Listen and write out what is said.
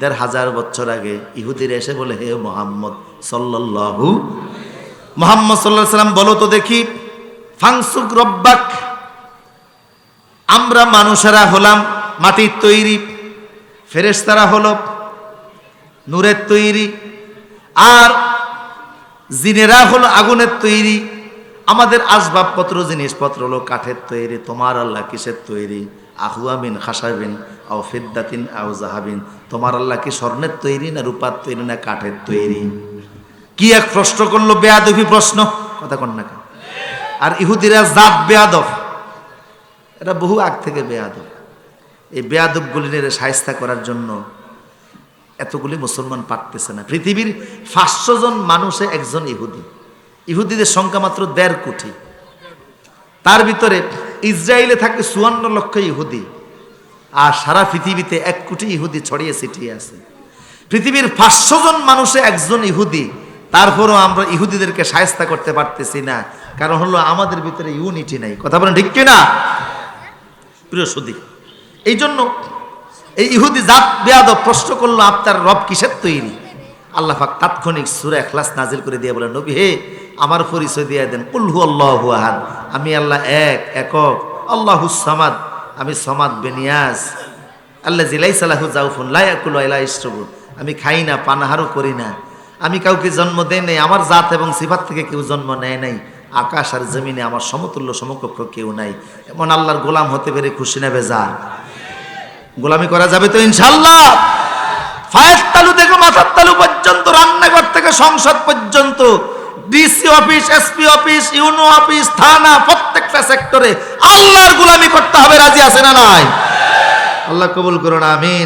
দেড় হাজার বছর আগে ইহুদিরা এসে বলে, হে মোহাম্মদ সাল্লাল্লাহু মোহাম্মদ সাল্লাহ সাল্লাম বলো তো দেখি, ফাংসুক রব্বাক, আমরা মানুষেরা হলাম, মাটির তৈরি, ফেরেশতারা হলো নূরের তৈরি, আর জিনেরা হলো আগুনের তৈরি। আমাদের আসবাবপত্র, জিনিসপত্র হলো কাঠের তৈরি, তোমার আল্লাহ কিসের তৈরি? আহুয়াবিন খাসাবিন, আও ফিদ্দাতিন, আও জাহাবিন। তোমার আল্লাহ কি স্বর্ণের তৈরি না রূপার তৈরি না কাঠের তৈরি? কি এক প্রশ্ন করল বেয়াদবি প্রশ্ন? কথা কন না আর ইহুদিরা জাত বেয়াদব। এটা বহু আগ থেকে বেয়াদব। এই বেয়াদবগুলি নিয়ে সায়স্তা করার জন্য এতগুলি মুসলমান পারতেছে না। পৃথিবীর পাঁচশো জন মানুষে একজন ইহুদি। ইহুদিদের সংখ্যা মাত্র দেড় কোটি। তার ভিতরে ইসরায়েলে থাকে চুয়ান্ন লক্ষ ইহুদি, আর সারা পৃথিবীতে এক কোটি ইহুদি ছড়িয়ে ছিটিয়ে আছে। পৃথিবীর পাঁচশো জন মানুষে একজন ইহুদি, তারপরও আমরা ইহুদিদেরকে সায়স্তা করতে পারতেছি না, কারণ হলো আমাদের ভিতরে ইউনিটি নাই। কথা বলেন ঠিক না প্রিয় সুদী এই জন্য এই ইহুদি জাত বেয়াদব প্রশ্ন করল, আপনার রব কিসের তৈরি? আল্লাহ পাক তাৎক্ষণিক সুরা এখলাস নাজিল করে দিয়ে বলেন, নবী হে আমার পরিচয় দিয়ে দেন। উল্হু আল্লাহ আহাদ। আমি আল্লাহ এক, একক। আল্লাহ সামাদ। আমি সমাদ বেনিয়াজ আল্লাহ জিলাই সালাহু জাউফুন লায়াকুল আলা ইসরবু আমি খাই না, পানাহারও করি না। আমি কাউকে জন্ম দেই নাই, আমার জাত এবং সিফাত থেকে কেউ জন্ম নেয় নাই। আকাশ আর জমিনে আমার সমতুল্য সমকক্ষ কেউ নাই। এমন আল্লাহর গোলাম হতে পেরে খুশি নেবে যা গোলামি করা যাবে তো ইনশাল্লাহ ফায়ার তালু থেকে মাথার তালু পর্যন্ত, রান্নাঘর থেকে সংসদ পর্যন্ত DC office SP office UNO office থানা, প্রত্যেকটা সেক্টরে আল্লাহর গুলামি করতে হবে, রাজি আছে না নাই? আল্লাহ কবুল করুন, আমিন।